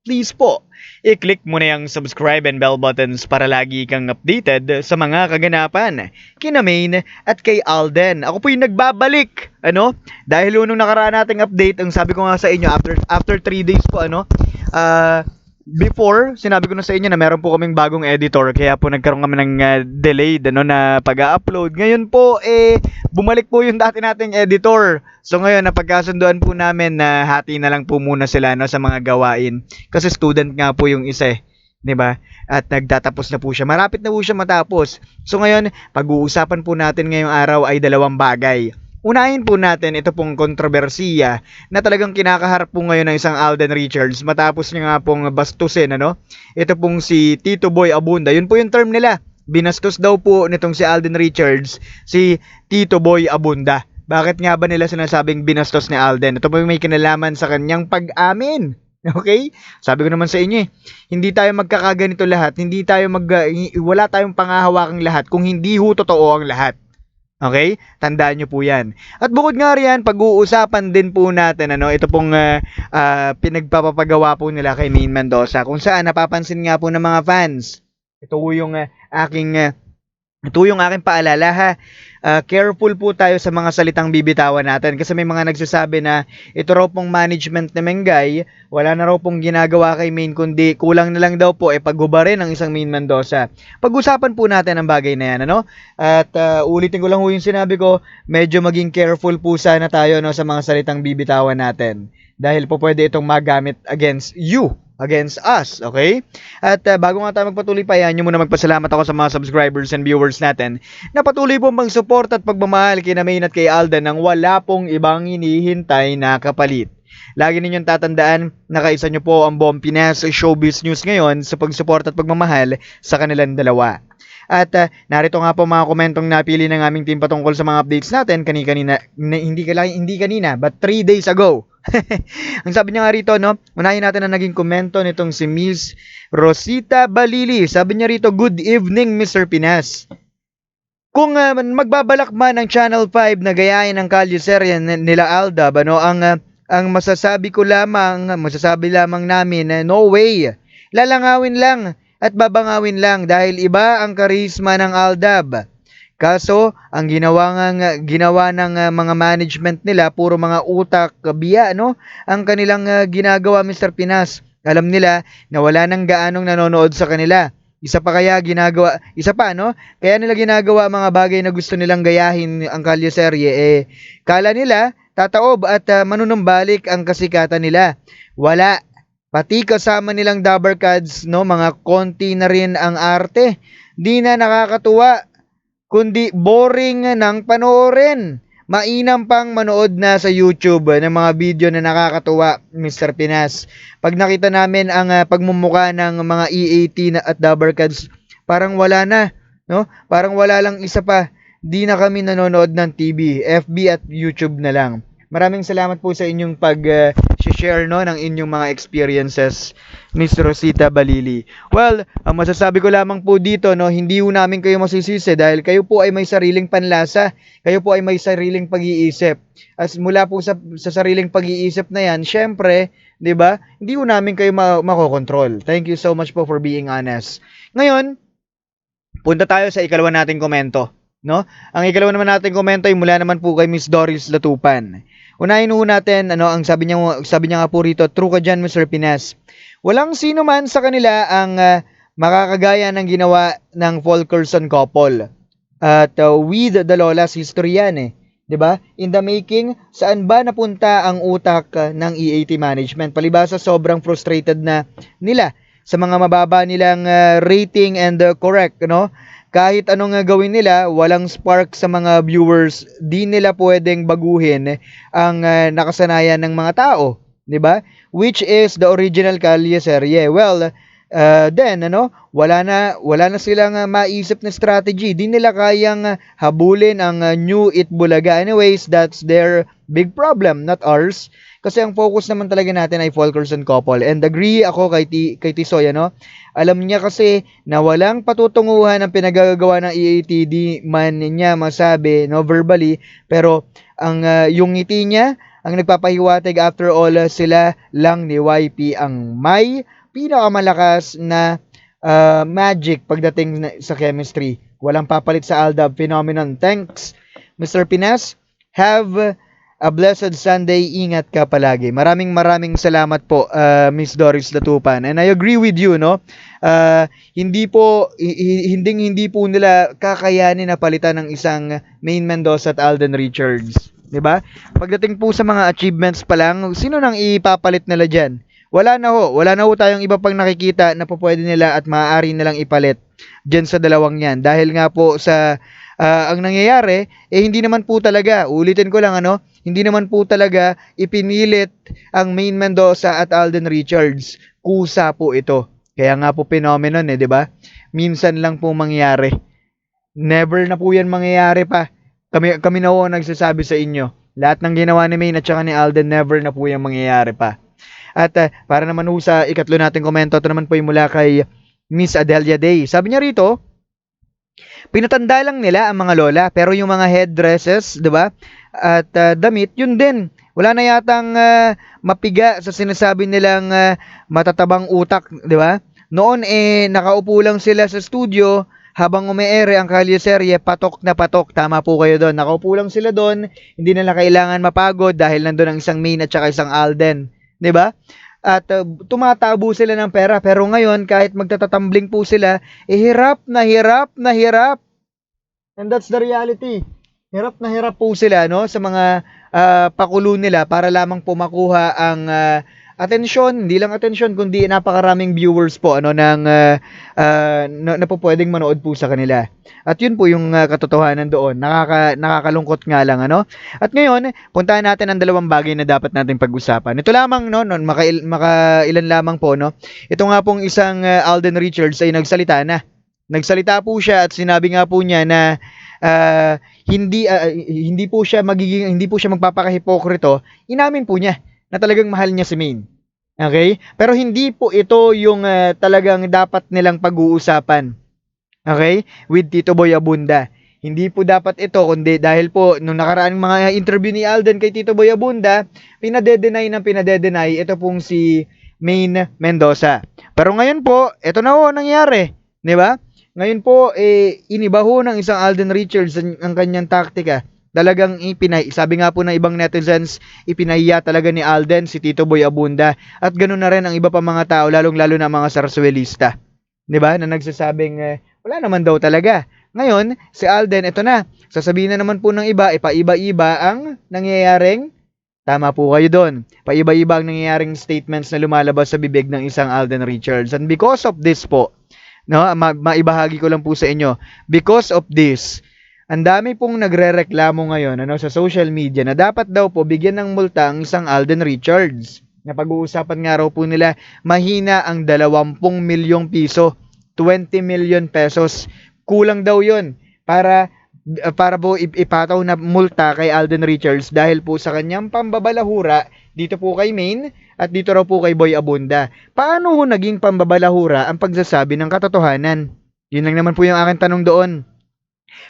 please po, i-click mo na yung subscribe and bell buttons para lagi kang updated sa mga kaganapan kina Maine at kay Alden. Ako po yung nagbabalik, ano? Dahil nung nakaraan nating update, ang sabi ko nga sa inyo, after after 3 days po, ano, ah, before, sinabi ko na sa inyo na meron po kaming bagong editor, kaya po nagkaroon kami ng ah, delayed, ano, na pag-upload. Ngayon po, eh, bumalik po yung dati nating editor. So ngayon, napagkasunduan po namin na hati na lang po muna sila, no, sa mga gawain. Kasi student nga po yung isa, eh. 'di ba? At nagtatapos na po siya. Marapit na po siya matapos. So ngayon, pag-uusapan po natin ngayong araw ay dalawang bagay. Unahin po natin ito pong kontrobersiya na talagang kinakaharap po ngayon ng isang Alden Richards matapos niya nga pong bastusin ano. Ito pong si Tito Boy Abunda. Yun po yung term nila. Binastos daw po nitong si Alden Richards si Tito Boy Abunda. Bakit nga ba nila sinasabing binastos ni Alden? Ito po may kinalaman sa kanyang pag-amin. Okay? Sabi ko naman sa inyo eh, hindi tayo magkakaganito lahat, hindi tayo mag wala tayong pangahawakang lahat kung hindi ho totoo ang lahat. Okay? Tandaan nyo po yan. At bukod nga riyan, pag-uusapan din po natin, ano, ito pong ah, ah, pinagpapagawa po nila kay Maine Mendoza, kung saan napapansin nga po ng mga fans. Ito po yung ah, aking, ah, ito yung aking paalala ha. Ah, careful po tayo sa mga salitang bibitawan natin kasi may mga nagsasabi na ito raw pong management ni Mengay, wala na raw pong ginagawa kay Maine kundi kulang na lang daw po eh paggubarin ng isang Maine Mendoza. Pag-usapan po natin ang bagay na yan, ano? At ah, ulitin ko lang po yung sinabi ko, medyo maging careful po sana tayo no, sa mga salitang bibitawan natin. Dahil po pwede itong magamit against you, against us, okay? At ah, bago nga tayo magpatuloy pa, yan, nyo muna magpasalamat ako sa mga subscribers and viewers natin na patuloy pong bang support at pagmamahal kay Maine at kay Alden nang wala pong ibang hinihintay na kapalit. Lagi ninyong tatandaan na kaisa nyo po ang buong Pinas Showbiz News ngayon sa pagsuporta at pagmamahal sa kanilang dalawa. At ah, narito nga po mga komentong napili ng aming team patungkol sa mga updates natin kani-kanina, na, hindi, kala, hindi kanina, but 3 days ago. Ang sabi niya nga rito, no, unahin natin ang naging komento nitong si Miss Rosita Balili. Sabi niya rito, good evening Mr. Pinas. Kung ah, magbabalak man ang Channel 5 na gayahin ang kalyeserye n- nila Aldab, ano, ang ah, ang masasabi ko lamang, masasabi lamang namin na no way. Lalangawin lang at babangawin lang dahil iba ang karisma ng Aldab. Kaso, ang ginawa nga, ginawa ng ah, mga management nila, puro mga utak, biya, no? Ang kanilang ah, ginagawa, Mr. Pinas. Alam nila na wala nang gaanong nanonood sa kanila. Isa pa kaya ginagawa, isa pa, no? Kaya nila ginagawa mga bagay na gusto nilang gayahin ang kalyeserye, eh, kala nila, tataob at uh, manunumbalik ang kasikatan nila. Wala. Pati kasama nilang Dabbercads, no, mga konti na rin ang arte. Di na nakakatuwa, kundi boring ng panoorin. Mainam pang manood na sa YouTube ng mga video na nakakatuwa, Mr. Pinas. Pag nakita namin ang uh, pagmumuka ng mga EAT na at Dabbercads, parang wala na, no? Parang wala lang isa pa. Di na kami nanonood ng TV, FB at YouTube na lang. Maraming salamat po sa inyong pag-share no, ng inyong mga experiences, Miss Rosita Balili. Well, ang masasabi ko lamang po dito, no, hindi po namin kayo masisisi dahil kayo po ay may sariling panlasa, kayo po ay may sariling pag-iisip. As mula po sa, sa sariling pag-iisip na yan, syempre, 'di ba? Hindi po namin kayo ma- makokontrol. Thank you so much po for being honest. Ngayon, punta tayo sa ikalawa nating komento. No? Ang ikalawa naman nating komento ay mula naman po kay Miss Doris Latupan. Unahin ho natin, ano, ang sabi niya, sabi niya nga po rito, true ka dyan, Mr. Pinas. Walang sino man sa kanila ang ah, makakagaya ng ginawa ng Volkerson couple. At uh, with the Lola's history yan eh. 'Di ba? In the making, saan ba napunta ang utak ah, ng EAT management? Palibasa sobrang frustrated na nila sa mga mababa nilang ah, rating and ah, correct, no? Kahit anong gawin nila, walang spark sa mga viewers, di nila pwedeng baguhin ang ah, nakasanayan ng mga tao, 'di ba? Which is the original Kalye serye. Well, Uh, then ano, wala na wala na silang uh, maisip na strategy. Di nila kayang uh, habulin ang uh, new Itbulaga. Anyways, that's their big problem, not ours. Kasi ang focus naman talaga natin ay Fulkerson couple. And agree ako kay, T, kay Tisoy, ano? Alam niya kasi na walang patutunguhan ang pinagagawa ng EATD man niya masabi, no, verbally. Pero ang uh, yung ngiti niya, ang nagpapahiwatig after all sila lang ni YP ang may pinakamalakas na uh, magic pagdating sa chemistry. Walang papalit sa Aldab phenomenon. Thanks, Mr. Pinas. Have a blessed Sunday. Ingat ka palagi. Maraming maraming salamat po, uh, Miss Doris Latupan. And I agree with you, no? Uh, hindi po, hindi hindi po nila kakayanin na palitan ng isang Main Mendoza at Alden Richards. ba? Pagdating po sa mga achievements pa lang, sino nang ipapalit nila diyan? Wala na ho, wala na ho tayong iba pang nakikita na po pwede nila at maaari nilang ipalit diyan sa dalawang 'yan dahil nga po sa uh, ang nangyayari eh hindi naman po talaga, ulitin ko lang ano, hindi naman po talaga ipinilit ang Main Mendoza at Alden Richards. Kusa po ito. Kaya nga po phenomenon eh, 'di ba? Minsan lang po mangyayari. Never na po 'yan mangyayari pa. Kami kami na ho nagsasabi sa inyo. Lahat ng ginawa ni Main at saka ni Alden never na po 'yang mangyayari pa. At uh, para naman ho sa ikatlo nating komento, ito naman po yung mula kay Miss Adelia Day. Sabi niya rito, pinatanda lang nila ang mga lola, pero yung mga headdresses, 'di ba? At uh, damit, yun din. Wala na yatang uh, mapiga sa sinasabi nilang uh, matatabang utak, 'di ba? Noon eh nakaupo lang sila sa studio habang umeere ang kalyeserye, patok na patok. Tama po kayo doon. Nakaupo lang sila doon. Hindi nila kailangan mapagod dahil nandun ang isang main at saka isang Alden. 'Di ba? At uh, tumatabo sila ng pera pero ngayon kahit magtatatumbling po sila, eh na hirap na hirap. And that's the reality. Hirap na hirap po sila no sa mga uh, pakulo nila para lamang po makuha ang uh, atensyon, hindi lang atensyon kundi napakaraming viewers po ano ng uh, uh, na, na po pwedeng manood po sa kanila. At yun po yung uh, katotohanan doon. Nakaka nakakalungkot nga lang ano. At ngayon, puntahan natin ang dalawang bagay na dapat nating pag-usapan. Ito lamang no, no maka, maka ilan lamang po no. Ito nga pong isang uh, Alden Richards ay nagsalita na. Nagsalita po siya at sinabi nga po niya na uh, hindi uh, hindi po siya magiging hindi po siya magpapakahipokrito. Inamin po niya na talagang mahal niya si Maine. Okay? Pero hindi po ito yung uh, talagang dapat nilang pag-uusapan. Okay? With Tito Boy Abunda. Hindi po dapat ito, kundi dahil po nung nakaraan mga interview ni Alden kay Tito Boy Abunda, pinadedenay ng pinadedenay ito pong si Maine Mendoza. Pero ngayon po, ito na ho nangyari. Di ba? Ngayon po, eh, iniba ho ng isang Alden Richards ang, ang kanyang taktika Talagang ipinay, sabi nga po ng ibang netizens, ipinahiya talaga ni Alden si Tito Boy Abunda at ganoon na rin ang iba pa mga tao lalong-lalo na mga sarsuelista. 'Di ba? Na nagsasabing eh, wala naman daw talaga. Ngayon, si Alden ito na. Sasabihin na naman po ng iba, ipaiba-iba ang nangyayaring Tama po kayo doon. Paiba-iba ang nangyayaring statements na lumalabas sa bibig ng isang Alden Richards. And because of this po, no, ma- maibahagi ko lang po sa inyo. Because of this, ang dami pong nagrereklamo ngayon ano, sa social media na dapat daw po bigyan ng multa ang isang Alden Richards. Na pag-uusapan nga raw po nila, mahina ang 20 milyong piso, 20 million pesos. Kulang daw yon para para po ipataw na multa kay Alden Richards dahil po sa kanyang pambabalahura dito po kay Maine at dito raw po kay Boy Abunda. Paano ho naging pambabalahura ang pagsasabi ng katotohanan? Yun lang naman po yung aking tanong doon.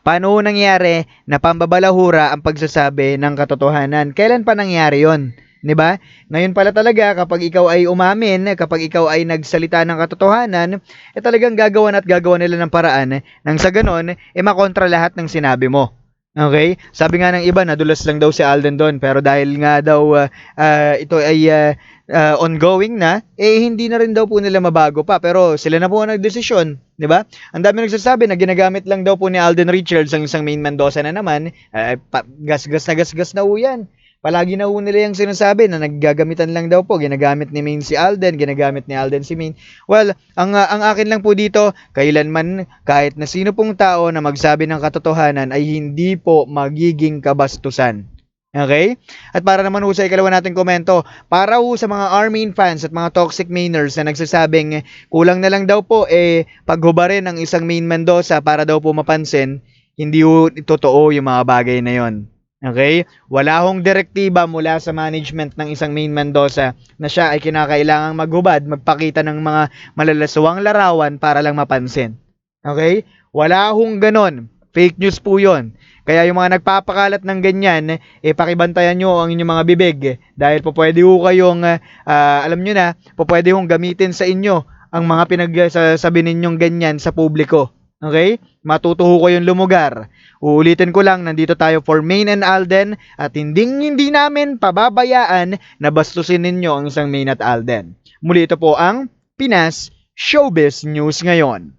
Paano nangyari na pambabalahura ang pagsasabi ng katotohanan? Kailan pa nangyari yon? 'Di ba? Ngayon pala talaga kapag ikaw ay umamin, kapag ikaw ay nagsalita ng katotohanan, eh talagang gagawan at gagawan nila ng paraan nang sa ganon, eh makontra lahat ng sinabi mo. Okay? Sabi nga ng iba, nadulas lang daw si Alden doon. Pero dahil nga daw uh, uh, ito ay uh, uh, ongoing na, eh hindi na rin daw po nila mabago pa. Pero sila na po ang nagdesisyon. Di ba? Ang dami nagsasabi na ginagamit lang daw po ni Alden Richards ang isang main Mendoza na naman. Uh, gas-gas na gas-gas na po yan. Palagi na ho nila yung sinasabi na naggagamitan lang daw po, ginagamit ni Main si Alden, ginagamit ni Alden si Main. Well, ang, uh, ang akin lang po dito, kailanman kahit na sino pong tao na magsabi ng katotohanan ay hindi po magiging kabastusan. Okay? At para naman ho sa ikalawa nating komento, para ho sa mga Armin fans at mga toxic mainers na nagsasabing kulang na lang daw po eh paghubarin ng isang main Mendoza para daw po mapansin, hindi ho totoo yung mga bagay na yon. Okay? Wala hong direktiba mula sa management ng isang main Mendoza na siya ay kinakailangang maghubad, magpakita ng mga malalaswang larawan para lang mapansin. Okay? Wala hong ganon. Fake news po yon. Kaya yung mga nagpapakalat ng ganyan, eh pakibantayan nyo ang inyong mga bibig. Dahil po pwede ho kayong, ah, alam nyo na, po pwede hong gamitin sa inyo ang mga pinagsasabi ninyong ganyan sa publiko. Okay? Matutuho ko yung lumugar. Uulitin ko lang, nandito tayo for Main and Alden at hindi hindi namin pababayaan na bastusin ninyo ang isang Main at Alden. Muli ito po ang Pinas Showbiz News ngayon.